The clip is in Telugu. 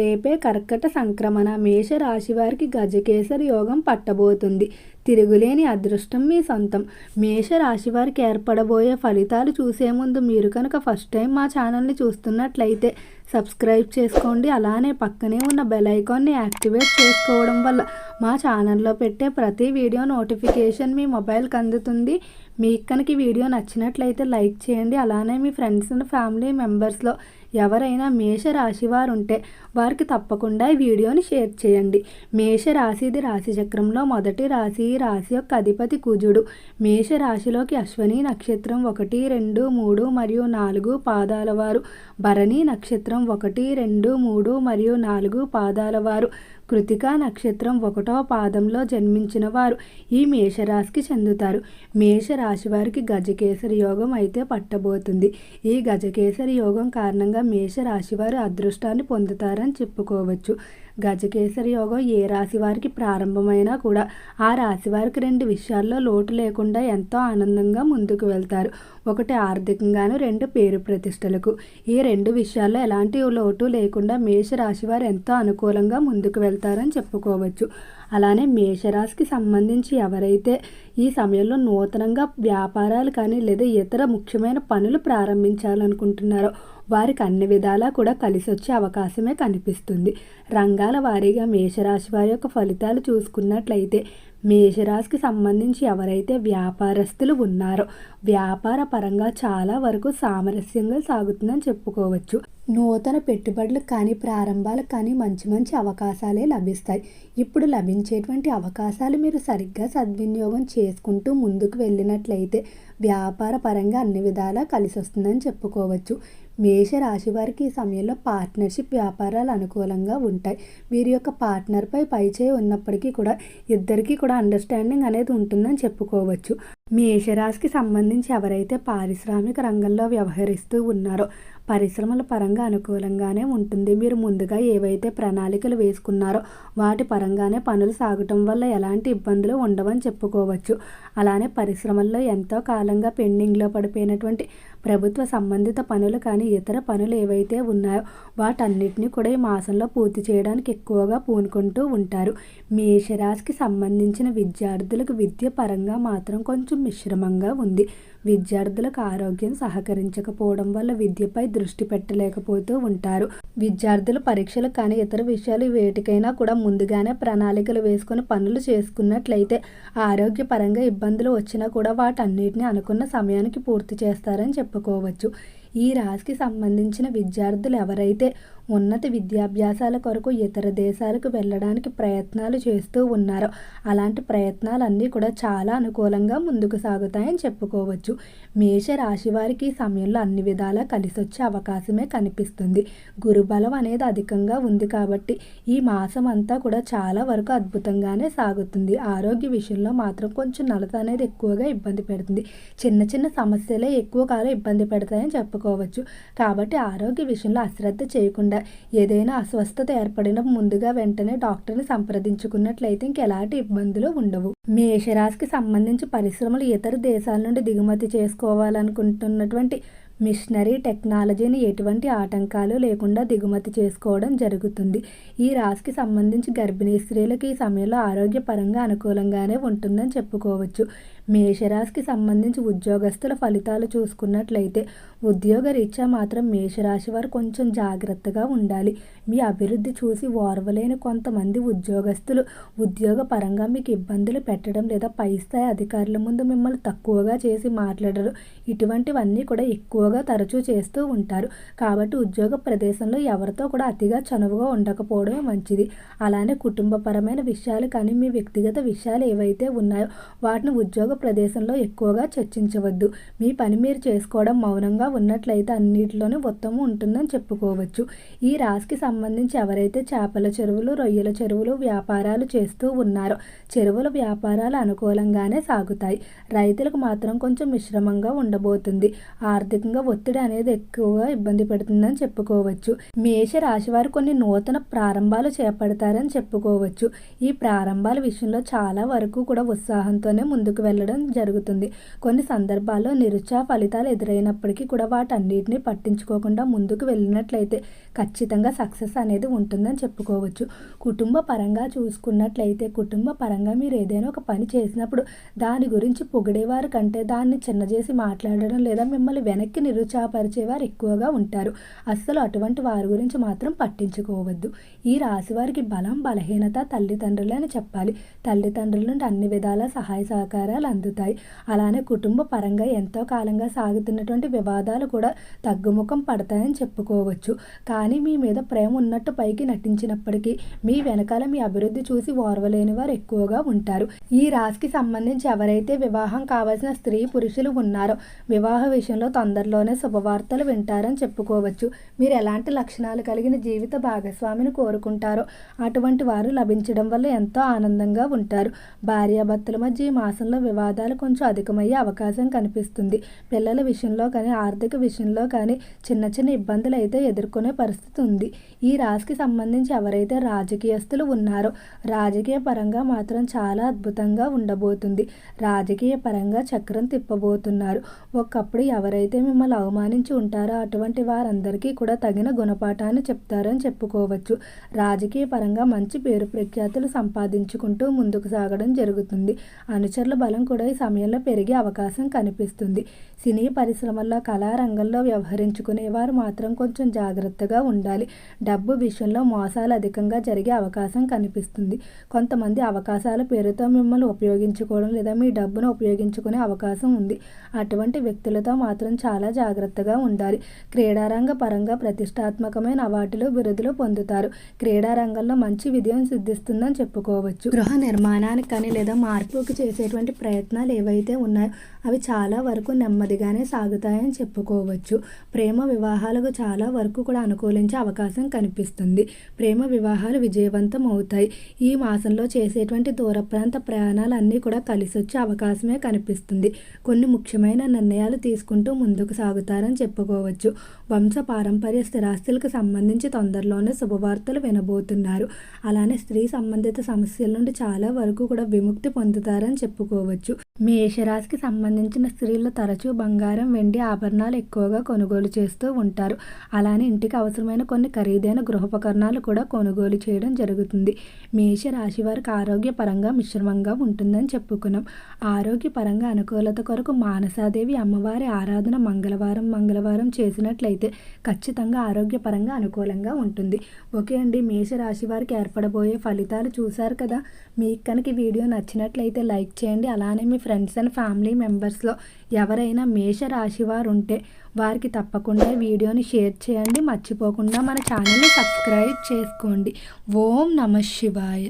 రేపే కర్కట సంక్రమణ. మేష రాశి వారికి గజకేసరి యోగం పట్టబోతుంది. తిరుగులేని అదృష్టం మీ సొంతం. మేష రాశి వారికి ఏర్పడబోయే ఫలితాలు చూసే ముందు మీరు కనుక ఫస్ట్ టైం మా ఛానల్ని చూస్తున్నట్లయితే సబ్స్క్రైబ్ చేసుకోండి. అలానే పక్కనే ఉన్న బెల్ ఐకాన్ని యాక్టివేట్ చేసుకోవడం వల్ల మా ఛానల్లో పెట్టే ప్రతి వీడియో నోటిఫికేషన్ మీ మొబైల్కి అందుతుంది. మీకు కనుక వీడియో నచ్చినట్లయితే లైక్ చేయండి. అలానే మీ ఫ్రెండ్స్ అండ్ ఫ్యామిలీ మెంబర్స్లో ఎవరైనా మేష రాశి వారు ఉంటే వారికి తప్పకుండా ఈ వీడియోని షేర్ చేయండి. మేష రాశిది మొదటి రాశి ఈ రాశి యొక్క అధిపతి కుజుడు. మేష రాశిలోకి అశ్వని నక్షత్రం ఒకటి రెండు మూడు మరియు నాలుగు పాదాల వారు. భరణి నక్షత్రం ఒకటి రెండు మూడు మరియు నాలుగు పాదాల వారు. కృతికా నక్షత్రం ఒకటో పాదంలో జన్మించిన వారు ఈ మేషరాశికి చెందుతారు. మేషరాశి వారికి గజకేసరి యోగం అయితే పట్టబోతుంది. ఈ గజకేసరి యోగం కారణంగా మేషరాశి వారు అదృష్టాన్ని పొందుతారని చెప్పుకోవచ్చు. గజకేసరి యోగం ఏ రాశి వారికి ప్రారంభమైనా కూడా ఆ రాశి వారికి రెండు విషయాల్లో లోటు లేకుండా ఎంతో ఆనందంగా ముందుకు వెళ్తారు. ఒకటి ఆర్థికంగాను రెండు పేరు ప్రతిష్టలకు. ఈ రెండు విషయాల్లో ఎలాంటి లోటు లేకుండా మేషరాశి వారు ఎంతో అనుకూలంగా ముందుకు వెళ్తారని చెప్పుకోవచ్చు. అలానే మేషరాశికి సంబంధించి ఎవరైతే ఈ సమయంలో నూతనంగా వ్యాపారాలు కానీ లేదా ఇతర ముఖ్యమైన పనులు ప్రారంభించాలనుకుంటున్నారో వారికి అన్ని విధాలా కూడా కలిసి వచ్చే అవకాశమే కనిపిస్తుంది. రంగాల వారీగా మేషరాశి వారి యొక్క ఫలితాలు చూసుకున్నట్లయితే మేషరాశికి సంబంధించి ఎవరైతే వ్యాపారస్తులు ఉన్నారో వ్యాపార పరంగా చాలా వరకు సామరస్యంగా సాగుతుందని చెప్పుకోవచ్చు. నూతన పెట్టుబడులకు కానీ ప్రారంభాలకు కానీ మంచి మంచి అవకాశాలే లభిస్తాయి. ఇప్పుడు లభించేటువంటి అవకాశాలు మీరు సరిగ్గా సద్వినియోగం చేసుకుంటూ ముందుకు వెళ్ళినట్లయితే వ్యాపార పరంగా అన్ని విధాలా కలిసి వస్తుందని చెప్పుకోవచ్చు. మేష రాశి వారికి ఈ సమయంలో పార్ట్నర్షిప్ వ్యాపారాలు అనుకూలంగా ఉంటాయి. వీరి యొక్క పార్ట్నర్పై పైచేయి ఉన్నప్పటికీ కూడా ఇద్దరికీ కూడా అండర్స్టాండింగ్ అనేది ఉంటుందని చెప్పుకోవచ్చు. మేషరాశికి సంబంధించి ఎవరైతే పారిశ్రామిక రంగంలో వ్యవహరిస్తూ ఉన్నారో పరిశ్రమల పరంగా అనుకూలంగానే ఉంటుంది. మీరు ముందుగా ఏవైతే ప్రణాళికలు వేసుకున్నారో వాటి పరంగానే పనులు సాగటం వల్ల ఎలాంటి ఇబ్బందులు ఉండవని చెప్పుకోవచ్చు. అలానే పరిశ్రమల్లో ఎంతో కాలంగా పెండింగ్లో పడిపోయినటువంటి ప్రభుత్వ సంబంధిత పనులు కానీ ఇతర పనులు ఏవైతే ఉన్నాయో వాటన్నిటిని కూడా ఈ మాసంలో పూర్తి చేయడానికి ఎక్కువగా పూనుకుంటూ ఉంటారు. మేషరాశికి సంబంధించిన విద్యార్థులకు విద్య పరంగా మాత్రం కొంచెం మిశ్రమంగా ఉంది. విద్యార్థులకు ఆరోగ్యం సహకరించకపోవడం వల్ల విద్యపై దృష్టి పెట్టలేకపోతూ ఉంటారు. విద్యార్థులు పరీక్షలు కానీ ఇతర విషయాలు వేటికైనా కూడా ముందుగానే ప్రణాళికలు వేసుకుని పనులు చేసుకున్నట్లయితే ఆరోగ్యపరంగా ఇబ్బందులు వచ్చినా కూడా వాటన్నిటిని అనుకున్న సమయానికి పూర్తి చేస్తారని చెప్పుకోవచ్చు. ఈ రాశికి సంబంధించిన విద్యార్థులు ఎవరైతే ఉన్నత విద్యాభ్యాసాల కొరకు ఇతర దేశాలకు వెళ్ళడానికి ప్రయత్నాలు చేస్తూ ఉన్నారు. అలాంటి ప్రయత్నాలన్నీ కూడా చాలా అనుకూలంగా ముందుకు సాగుతాయని చెప్పుకోవచ్చు. మేష రాశి వారికి ఈ సమయంలో అన్ని విధాలా కలిసి వచ్చే అవకాశమే కనిపిస్తుంది. గురుబలం అనేది అధికంగా ఉంది కాబట్టి ఈ మాసం అంతా కూడా చాలా వరకు అద్భుతంగానే సాగుతుంది. ఆరోగ్య విషయంలో మాత్రం కొంచెం నలత అనేది ఎక్కువగా ఇబ్బంది పెడుతుంది. చిన్న చిన్న సమస్యలే ఎక్కువ కాలం ఇబ్బంది పెడతాయని చెప్పుకోవచ్చు. కాబట్టి ఆరోగ్య విషయంలో అశ్రద్ధ చేయకుండా ఏదైనా అస్వస్థత ఏర్పడిన ముందుగా వెంటనే డాక్టర్ని సంప్రదించుకున్నట్లయితే ఇంకెలాంటి ఇబ్బందులు ఉండవు. మేషరాశికి సంబంధించి పరిశ్రమలు ఇతర దేశాల నుండి దిగుమతి చేసుకోవాలనుకుంటున్నటువంటి మిషనరీ టెక్నాలజీని ఎటువంటి ఆటంకాలు లేకుండా దిగుమతి చేసుకోవడం జరుగుతుంది. ఈ రాశికి సంబంధించి గర్భిణీ స్త్రీలకు ఈ సమయంలో ఆరోగ్యపరంగా అనుకూలంగానే ఉంటుందని చెప్పుకోవచ్చు. మేషరాశికి సంబంధించి ఉద్యోగస్తుల ఫలితాలు చూసుకున్నట్లయితే ఉద్యోగ రీత్యా మాత్రం మేషరాశి వారు కొంచెం జాగ్రత్తగా ఉండాలి. మీ అభివృద్ధి చూసి ఓర్వలేని కొంతమంది ఉద్యోగస్తులు ఉద్యోగ పరంగా మీకు ఇబ్బందులు పెట్టడం లేదా పై స్థాయి అధికారుల ముందు మిమ్మల్ని తక్కువగా చేసి మాట్లాడరు. ఇటువంటివన్నీ కూడా ఎక్కువగా తరచూ చేస్తూ ఉంటారు. కాబట్టి ఉద్యోగ ప్రదేశంలో ఎవరితో కూడా అతిగా చనువుగా ఉండకపోవడమే మంచిది. అలానే కుటుంబపరమైన విషయాలు కానీ మీ వ్యక్తిగత విషయాలు ఏవైతే ఉన్నాయో వాటిని ఉద్యోగ ప్రదేశంలో ఎక్కువగా చర్చించవద్దు. మీ పని మీరు చేసుకోవడం మౌనంగా ఉన్నట్లయితే అన్నిటిలోనూ ఉత్తమం ఉంటుందని చెప్పుకోవచ్చు. ఈ రాశికి సంబంధించి ఎవరైతే చేపల చెరువులు రొయ్యల చెరువులు వ్యాపారాలు చేస్తూ ఉన్నారో చెరువుల వ్యాపారాలు అనుకూలంగానే సాగుతాయి. రైతులకు మాత్రం కొంచెం మిశ్రమంగా ఉండబోతుంది. ఆర్థికంగా ఒత్తిడి అనేది ఎక్కువగా ఇబ్బంది పెడుతుందని చెప్పుకోవచ్చు. మేష రాశి వారు కొన్ని నూతన ప్రారంభాలు చేపడతారని చెప్పుకోవచ్చు. ఈ ప్రారంభాల విషయంలో చాలా వరకు కూడా ఉత్సాహంతోనే ముందుకు వెళ్ళడం జరుగుతుంది. కొన్ని సందర్భాల్లో నిరుత్సాహ ఫలితాలు ఎదురైనప్పటికీ కూడా వాటన్నిటిని పట్టించుకోకుండా ముందుకు వెళ్ళినట్లయితే ఖచ్చితంగా సక్సెస్ అనేది ఉంటుందని చెప్పుకోవచ్చు. కుటుంబ పరంగా చూసుకున్నట్లయితే కుటుంబ పరంగా మీరు ఏదైనా ఒక పని చేసినప్పుడు దాని గురించి పొగిడేవారు కంటే దాన్ని చిన్నచేసి మాట్లాడడం లేదా మిమ్మల్ని వెనక్కి నిరుత్సాహపరిచేవారు ఎక్కువగా ఉంటారు. అస్సలు అటువంటి వారి గురించి మాత్రం పట్టించుకోవద్దు. ఈ రాశి వారికి బలం బలహీనత తల్లిదండ్రులు అని చెప్పాలి. తల్లిదండ్రుల నుండి అన్ని విధాల సహాయ సహకారాలు అందుతాయి. అలానే కుటుంబ పరంగా ఎంతో కాలంగా సాగుతున్నటువంటి వివాదాలు కూడా తగ్గుముఖం పడతాయని చెప్పుకోవచ్చు. కానీ మీ మీద ప్రేమ ఉన్నట్టు పైకి నటించినప్పటికీ మీ వెనకాల మీ అభివృద్ధి చూసి ఓర్వలేని వారు ఎక్కువగా ఉంటారు. ఈ రాశికి సంబంధించి ఎవరైతే వివాహం కావాల్సిన స్త్రీ పురుషులు ఉన్నారో వివాహ విషయంలో తొందరలోనే శుభవార్తలు వింటారని చెప్పుకోవచ్చు. మీరు ఎలాంటి లక్షణాలు కలిగిన జీవిత భాగస్వామిని కోరుకుంటారో అటువంటి వారు లభించడం వల్ల ఎంతో ఆనందంగా ఉంటారు. భార్యాభర్తల మధ్య ఈ మాసంలో వివాదాలు కొంచెం అధికమయ్యే అవకాశం కనిపిస్తుంది. పిల్లల విషయంలో కానీ ఆర్థిక విషయంలో కానీ చిన్న చిన్న ఇబ్బందులు అయితే ఎదుర్కొనే పరిస్థితి ఉంది. ఈ రాశికి సంబంధించి ఎవరైతే రాజకీయస్తులు ఉన్నారో రాజకీయ పరంగా మాత్రం చాలా అద్భుతంగా ఉండబోతుంది. రాజకీయ పరంగా చక్రం తిప్పబోతున్నారు. ఒకప్పుడు ఎవరైతే మిమ్మల్ని అవమానించి ఉంటారో అటువంటి వారందరికీ కూడా తగిన గుణపాఠాన్ని చెప్తారని చెప్పుకోవచ్చు. రాజకీయ పరంగా మంచి పేరు ప్రఖ్యాతులు సంపాదించుకుంటూ ముందుకు సాగడం జరుగుతుంది. అనుచరుల బలం కూడా ఈ సమయంలో పెరిగే అవకాశం కనిపిస్తుంది. సినీ పరిశ్రమల్లో కళారంగంలో వ్యవహరించుకునేవారు మాత్రం కొంచెం జాగ్రత్తగా ఉండాలి. డబ్బు విషయంలో మోసాలు అధికంగా జరిగే అవకాశం కనిపిస్తుంది. కొంతమంది అవకాశాల పేరుతో మిమ్మల్ని ఉపయోగించుకోవడం లేదా మీ డబ్బును ఉపయోగించుకునే అవకాశం ఉంది. అటువంటి వ్యక్తులతో మాత్రం చాలా జాగ్రత్తగా ఉండాలి. క్రీడారంగ పరంగా ప్రతిష్టాత్మకమైన అవార్డులు బిరుదులు పొందుతారు. క్రీడారంగంలో మంచి విజయం సిద్ధిస్తుందని చెప్పుకోవచ్చు. గృహ నిర్మాణానికి కానీ లేదా మార్పుకి చేసేటువంటి ప్రయత్నాలు ఏవైతే ఉన్నాయో అవి చాలా వరకు నెమ్మదిగానే సాగుతాయని చెప్పుకోవచ్చు. ప్రేమ వివాహాలకు చాలా వరకు కూడా అనుకూలించే అవకాశం కనిపిస్తుంది. ప్రేమ వివాహాలు విజయవంతం అవుతాయి. ఈ మాసంలో చేసేటువంటి దూర ప్రాంత ప్రయాణాలు అన్నీ కూడా కలిసి వచ్చే అవకాశమే కనిపిస్తుంది. కొన్ని ముఖ్యమైన నిర్ణయాలు తీసుకుంటూ ముందుకు సాగుతారని చెప్పుకోవచ్చు. వంశ పారంపర్య స్థిరాస్తులకు సంబంధించి తొందరలోనే శుభవార్తలు వినబోతున్నారు. అలానే స్త్రీ సంబంధిత సమస్యల నుండి చాలా వరకు కూడా విముక్తి పొందుతారని చెప్పుకోవచ్చు. to మేషరాశికి సంబంధించిన స్త్రీలు తరచూ బంగారం వెండి ఆభరణాలు ఎక్కువగా కొనుగోలు చేస్తూ ఉంటారు. అలానే ఇంటికి అవసరమైన కొన్ని ఖరీదైన గృహోపకరణాలు కూడా కొనుగోలు చేయడం జరుగుతుంది. మేష రాశి వారికి ఆరోగ్యపరంగా మిశ్రమంగా ఉంటుందని చెప్పుకున్నాం. ఆరోగ్యపరంగా అనుకూలత కొరకు మానసాదేవి అమ్మవారి ఆరాధన మంగళవారం మంగళవారం చేసినట్లయితే ఖచ్చితంగా ఆరోగ్యపరంగా అనుకూలంగా ఉంటుంది. ఓకే అండి మేషరాశి వారికి ఏర్పడబోయే ఫలితాలు చూశారు కదా? మీకు కనుక వీడియో నచ్చినట్లయితే లైక్ చేయండి. అలానే మీ ఫ్రెండ్స్ అండ్ ఫ్యామిలీ మెంబర్స్లో ఎవరైనా మేష రాశి వారు ఉంటే వారికి తప్పకుండా వీడియోని షేర్ చేయండి. మర్చిపోకుండా మన ఛానల్ని సబ్స్క్రైబ్ చేసుకోండి. ఓం నమ శివాయ.